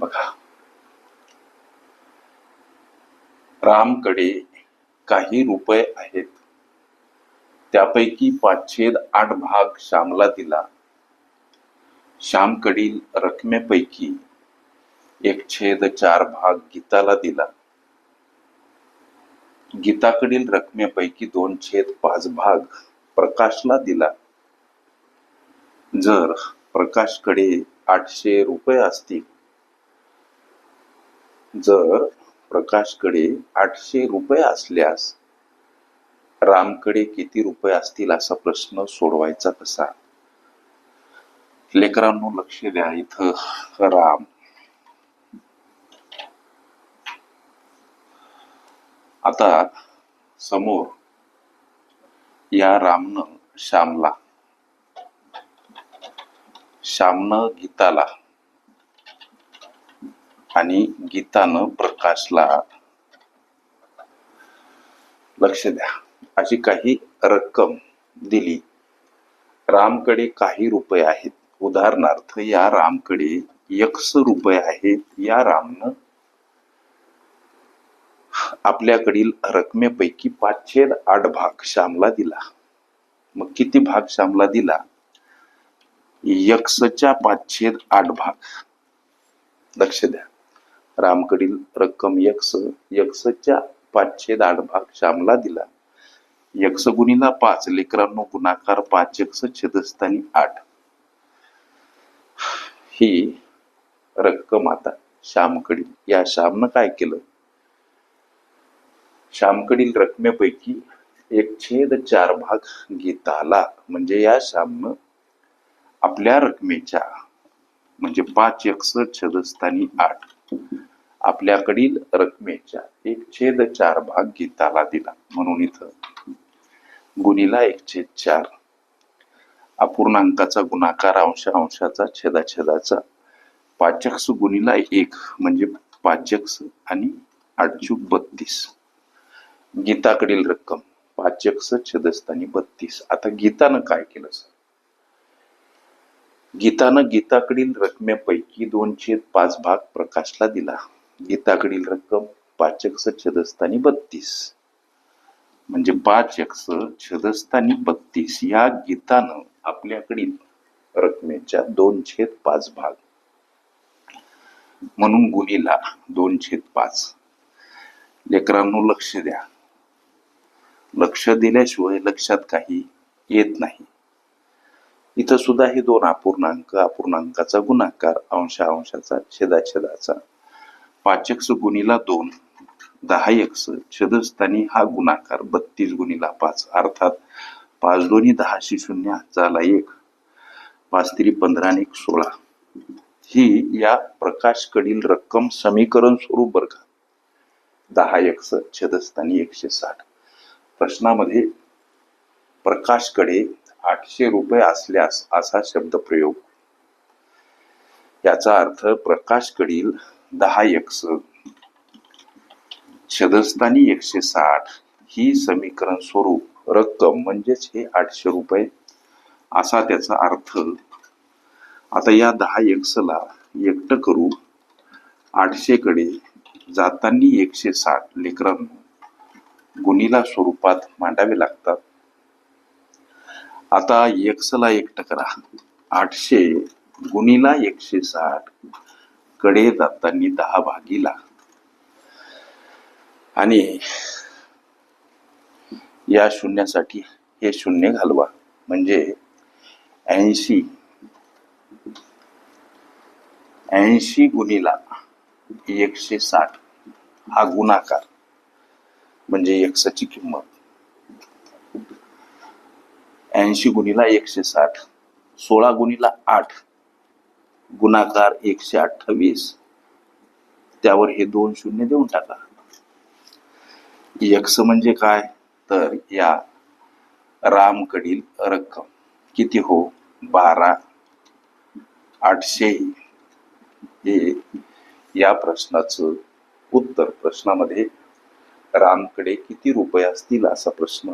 बघा. रामकडे काही रुपये आहेत. त्यापैकी पाचशे आठ भाग श्यामला दिला. श्यामकडील रकमेपैकी एक छेद चार भाग गीताला दिला. गीताकडील रकमेपैकी दोन छेद पाच भाग प्रकाशला दिला. जर प्रकाशकडे आठशे रुपये असतील जर प्रकाशकडे आठशे रुपये असल्यास रामकडे किती रुपये असतील असा प्रश्न सोडवायचा कसा? लेकरांनो लक्ष द्या. इथं राम. आता समोर या रामनं श्यामला. श्यामनं गीताला. आणि गीतानं प्रकाशला लक्ष द्या. अशी काही रक्कम दिली. रामकडे काही रुपये आहेत. उदाहरणार्थ या रामकडे यक्ष रुपये आहेत. या रामनं आपल्याकडील रकमेपैकी पाचशे आठ भाग श्यामला दिला. मग किती भाग श्यामला दिला? यक्षच्या पाचशे आठ भाग. लक्ष द्या. रामकडील रक्कम यक्ष यक्षच्या पाचशे आठ भाग श्यामला दिला. यक्ष गुणीला पाच लेकरांनो गुणाकार पाच यक्ष छेदस्थानी आठ. ही रक्कम आता श्यामकडील या श्यामनं काय केलं? श्यामकडील रकमेपैकी एक छेद चार भाग गीताला म्हणजे या श्यामनं आपल्या रकमेच्या म्हणजे पाच यक्ष छेदस्थानी आठ. आपल्याकडील रकमेच्या एक छेद चार भाग गीताला दिला म्हणून इथं. गुणीला एक छेद चार. अपूर्णांकाचा गुणाकार अंश अंशाचा छेदाछेदाचा. पाचक्स गुणीला एक म्हणजे पाचक्स आणि आठचूक बत्तीस. गीताकडील रक्कम पाचक्स छेदस्थानी बत्तीस. आता गीतानं काय केलं सर? गीतानं गीताकडील रकमेपैकी दोन छेद पाच भाग प्रकाशला दिला. गीताकडील रक्कम पाचक्स छेदस्थानी बत्तीस. म्हणजे पाच एक्स छेदस्थानी बत्तीस या गीतानं आपल्याकडील रकमेच्या दोन छेद पाच भाग. म्हणून गुणीला दोन छेद पाच. लेकरांनो लक्ष द्या. लक्ष दिल्याशिवाय लक्षात काही येत नाही. इथं सुद्धा हे दोन अपूर्णांक अपूर्णांकाचा गुणाकार अंशा अंशाचा छेदाछेदाचा पाचक्स गुणीला दोन दहा एक्स छदस्थानी हा गुणाकार बत्तीस गुणीला पाच. अर्थात पाच दोन्ही दहाशे शून्य झाला एक. पाच तरी पंधरा आणि एक सोळा. ही या प्रकाशकडील रक्कम समीकरण स्वरूप बर का. दहा एक्स छदस्थानी एकशे साठ. प्रश्नामध्ये प्रकाशकडे आठशे रुपये असल्यास असा शब्द प्रयोग. याचा अर्थ प्रकाशकडील दहा एक्स छदस्थानी एकशे साठ. ही समीकरण स्वरूप रक्कम म्हणजेच हे आठशे रुपये. असा त्याचा अर्थ. आता या दहा एक्सला एकटं करू. आठशे कडे जातानी एकशे साठ लेकरांना गुणीला स्वरूपात मांडावे लागतात. आता एक्सला एकटं करा. आठशे गुणीला एकशे साठ. कडे जातानी दहा भागीला आणि या शून्यासाठी हे शून्य घालवा. म्हणजे ऐंशी ऐंशी गुणीला एकशे साठ हा गुणाकार. म्हणजे एक्सची किंमत. ऐंशी गुणीला एकशे साठ सोळा गुणीला आठ. गुणाकार एकशे अठ्ठावीस. त्यावर हे दोन शून्य देऊन टाका. यक्ष म्हणजे काय? तर या रामकडील रक्कम. किती हो? बारा. आठशे. हे या प्रश्नाचं उत्तर. प्रश्नामध्ये रामकडे किती रुपये असतील असा प्रश्न.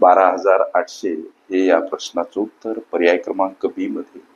बारा हजार आठशे हे या प्रश्नाचं उत्तर. पर्याय क्रमांक बी मध्ये.